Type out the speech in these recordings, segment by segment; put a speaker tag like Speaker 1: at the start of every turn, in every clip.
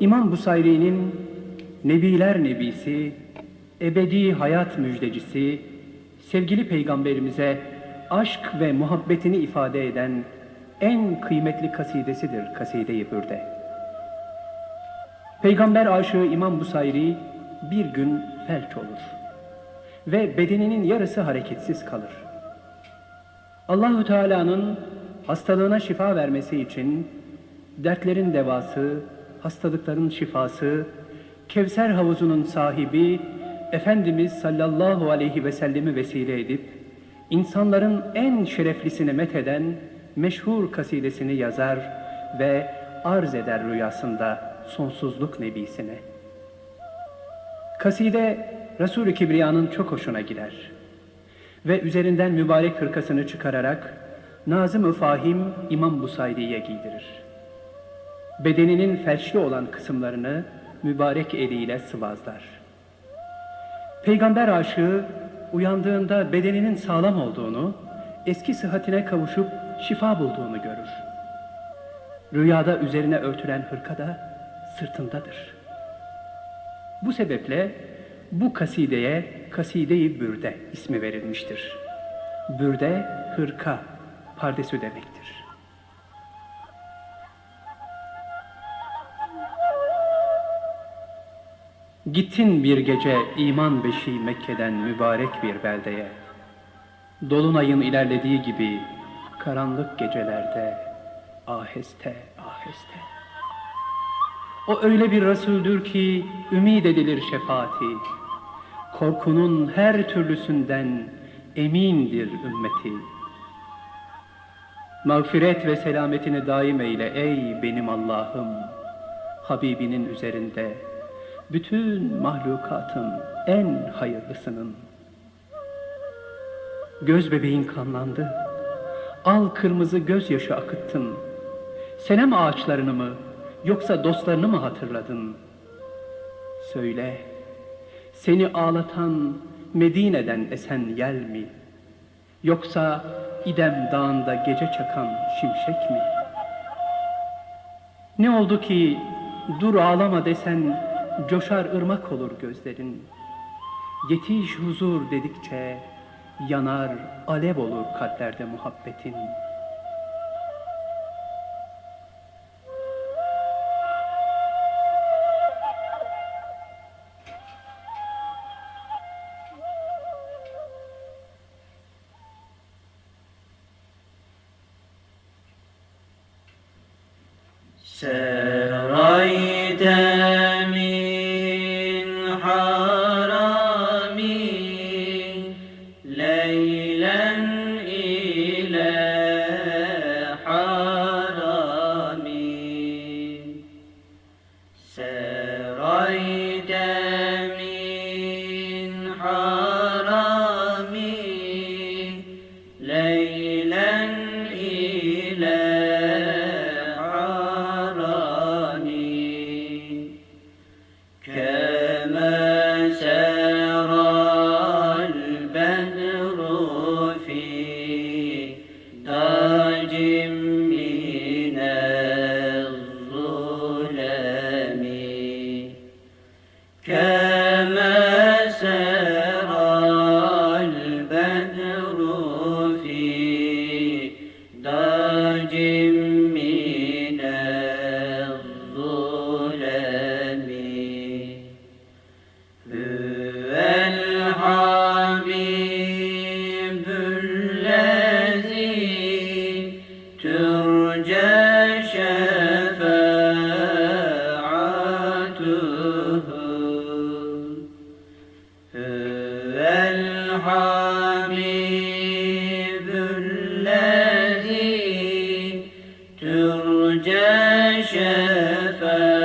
Speaker 1: İmam Busayri'nin Nebiler Nebisi, ebedi hayat müjdecisi, sevgili peygamberimize aşk ve muhabbetini ifade eden en kıymetli kasidesidir Kaside-i Bürde. Peygamber aşığı İmam Busayri bir gün felç olur ve bedeninin yarısı hareketsiz kalır. Allahü Teala'nın hastalığına şifa vermesi için dertlerin devası, hastalıkların şifası, Kevser havuzunun sahibi Efendimiz sallallahu aleyhi ve sellemi vesile edip insanların en şereflisini metheden meşhur kasidesini yazar ve arz eder rüyasında sonsuzluk nebisine. Kaside Resul-i Kibriya'nın çok hoşuna gider ve üzerinden mübarek hırkasını çıkararak Nazım-ı Fahim İmam Busayri'ye giydirir. Bedeninin felçli olan kısımlarını mübarek eliyle sıvazlar. Peygamber aşığı uyandığında bedeninin sağlam olduğunu, eski sıhhatine kavuşup şifa bulduğunu görür. Rüyada üzerine örtülen hırka da sırtındadır. Bu sebeple bu kasideye Kaside-i Bürde ismi verilmiştir. Bürde, hırka, pardesü demektir. Gittin bir gece iman beşi Mekke'den mübarek bir beldeye. Dolunayın ilerlediği gibi karanlık gecelerde aheste aheste. O öyle bir Resuldür ki ümid edilir şefaati. Korkunun her türlüsünden emindir ümmeti. Mağfiret ve selametini daim eyle ey benim Allah'ım. Habibinin üzerinde bütün mahlukatın en hayırlısının. Göz bebeğin kanlandı. Al kırmızı gözyaşı akıttın. Selam ağaçlarını mı yoksa dostlarını mı hatırladın? Söyle, seni ağlatan Medine'den esen yel mi? Yoksa İdem dağında gece çakan şimşek mi? Ne oldu ki dur ağlama desen coşar ırmak olur gözlerin. Yetiş huzur dedikçe yanar alev olur kalplerde muhabbetin.
Speaker 2: 缘分。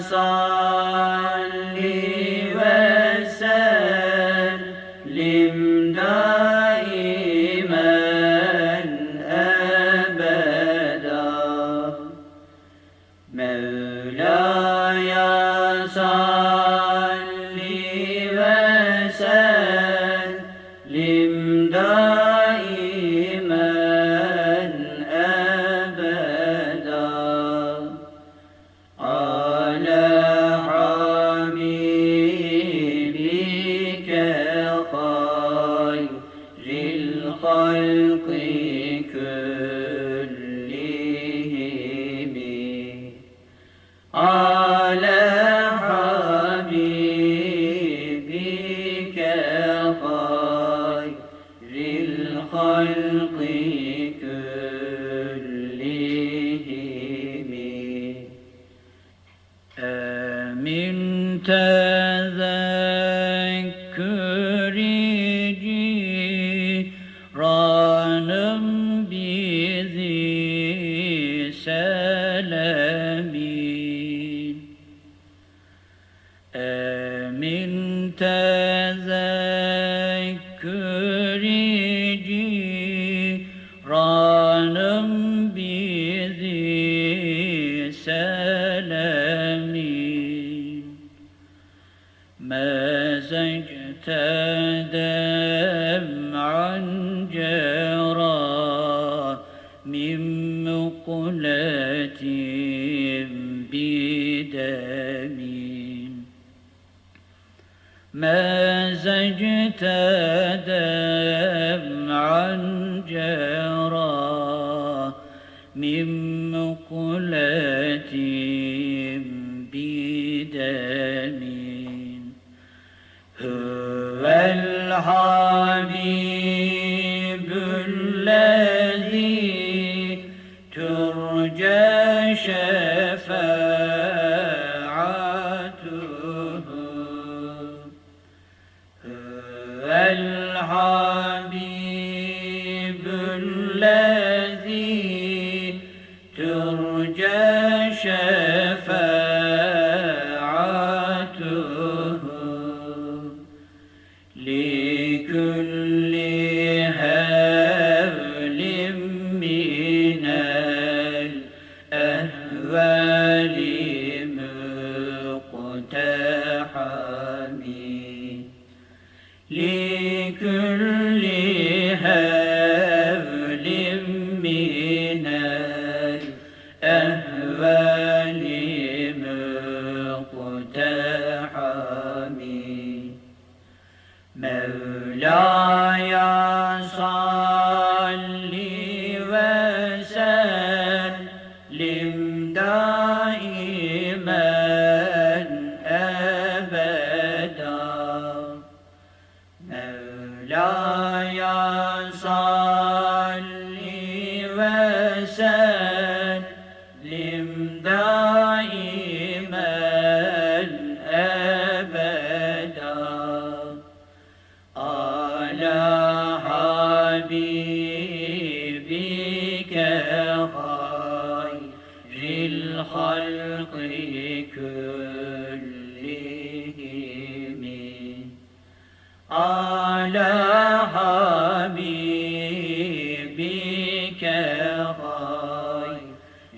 Speaker 2: sa تذكر دم عن جرى من مقلة بدمي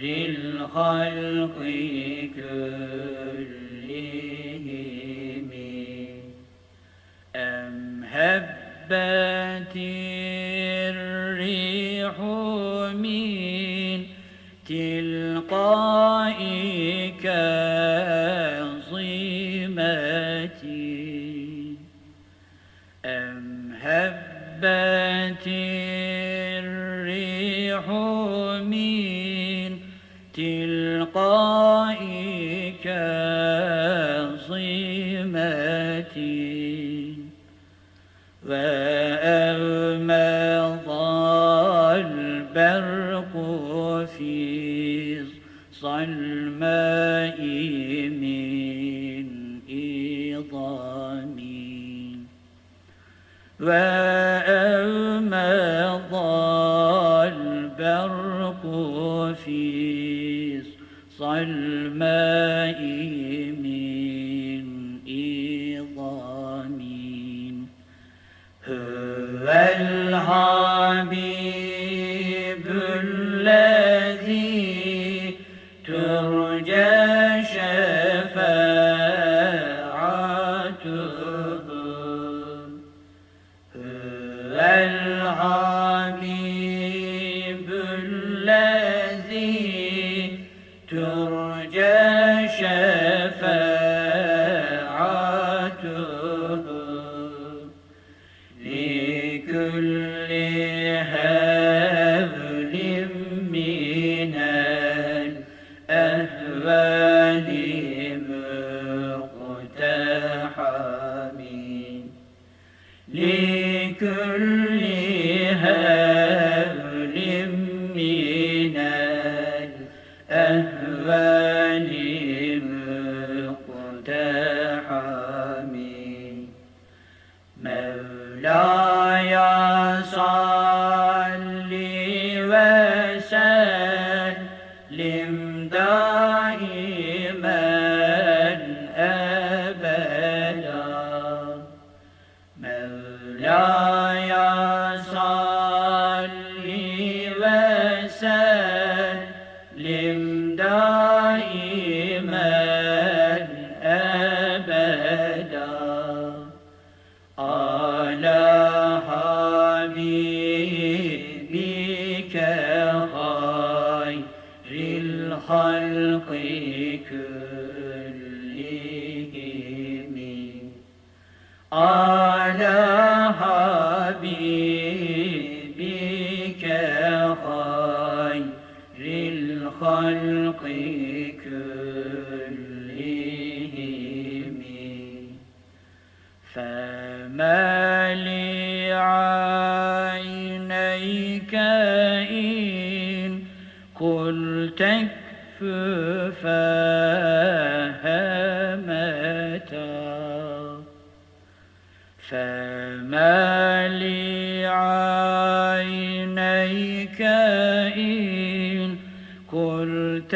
Speaker 2: للخلق كلهم. أم هبت الريح من me. على حبيبك خير الخلق كلهم فما لعينيك إن قلت ففهمتا فما لي عينيك إن قلت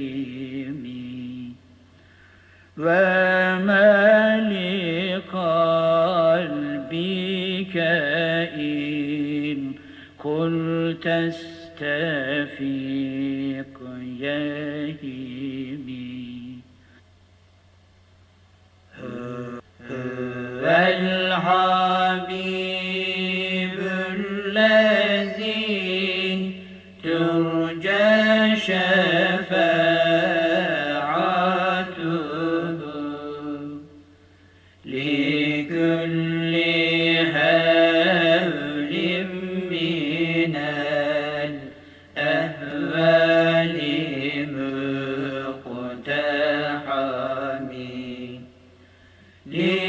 Speaker 2: يهمي وما لقلبك إن قلت استفيق يهمي هو Yeah.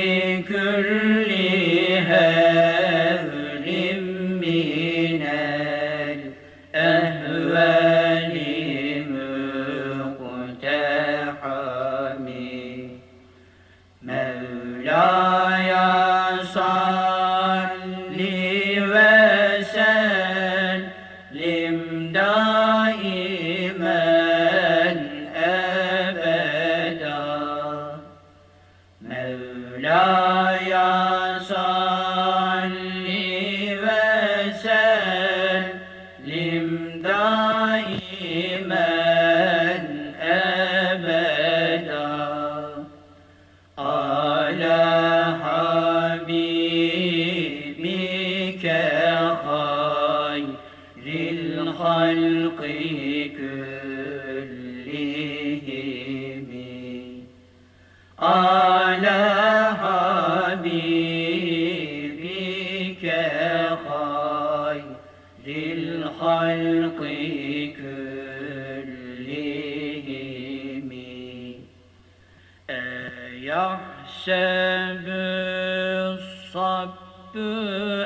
Speaker 2: الصب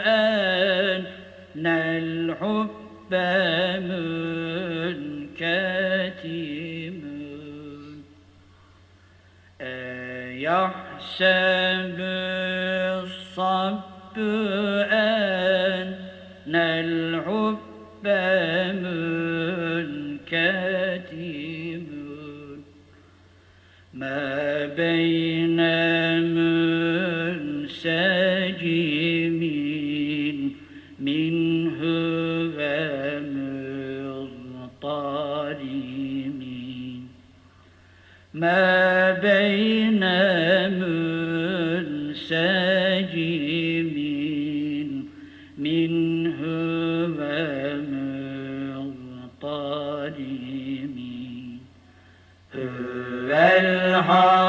Speaker 2: أن الحب أيحسب الصب أن الحب منكتم ما بين ومضطرم ما بين منسجم منه ومضطرم هو الحبيب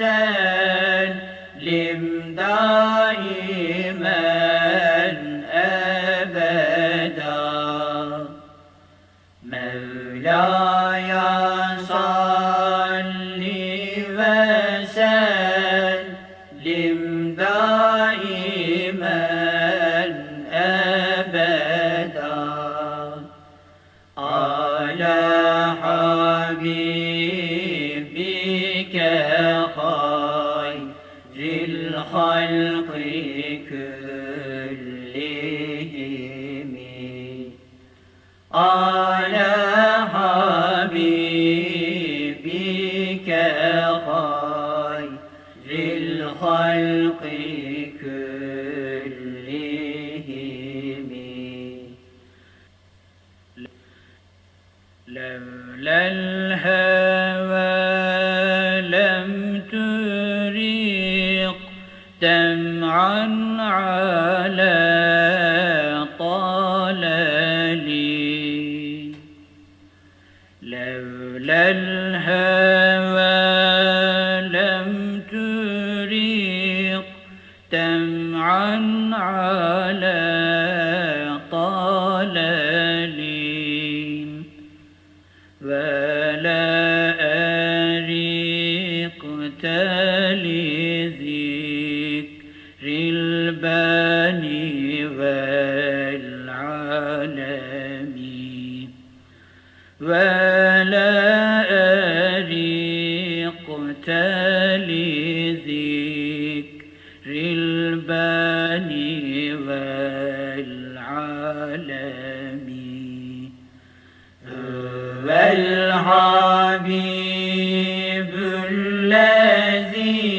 Speaker 2: الشيء Lord. عن على طالين ولا أريق تلذيك رلباني والعالمين ولا الذي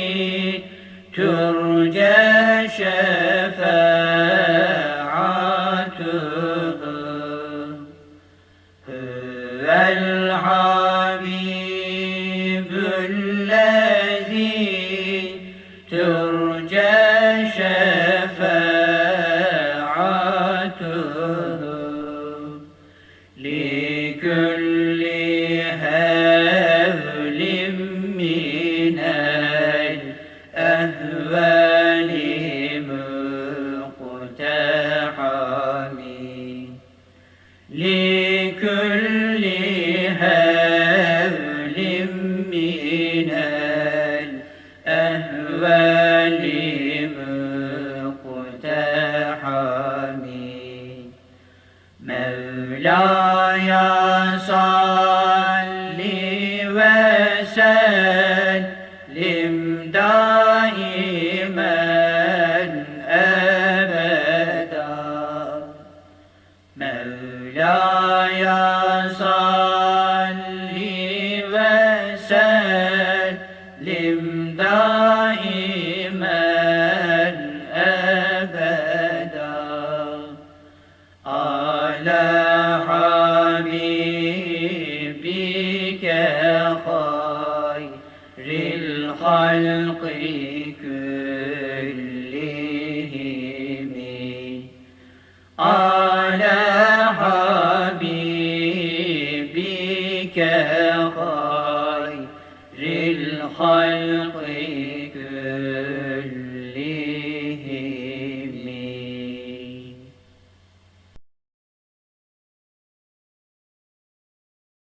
Speaker 2: les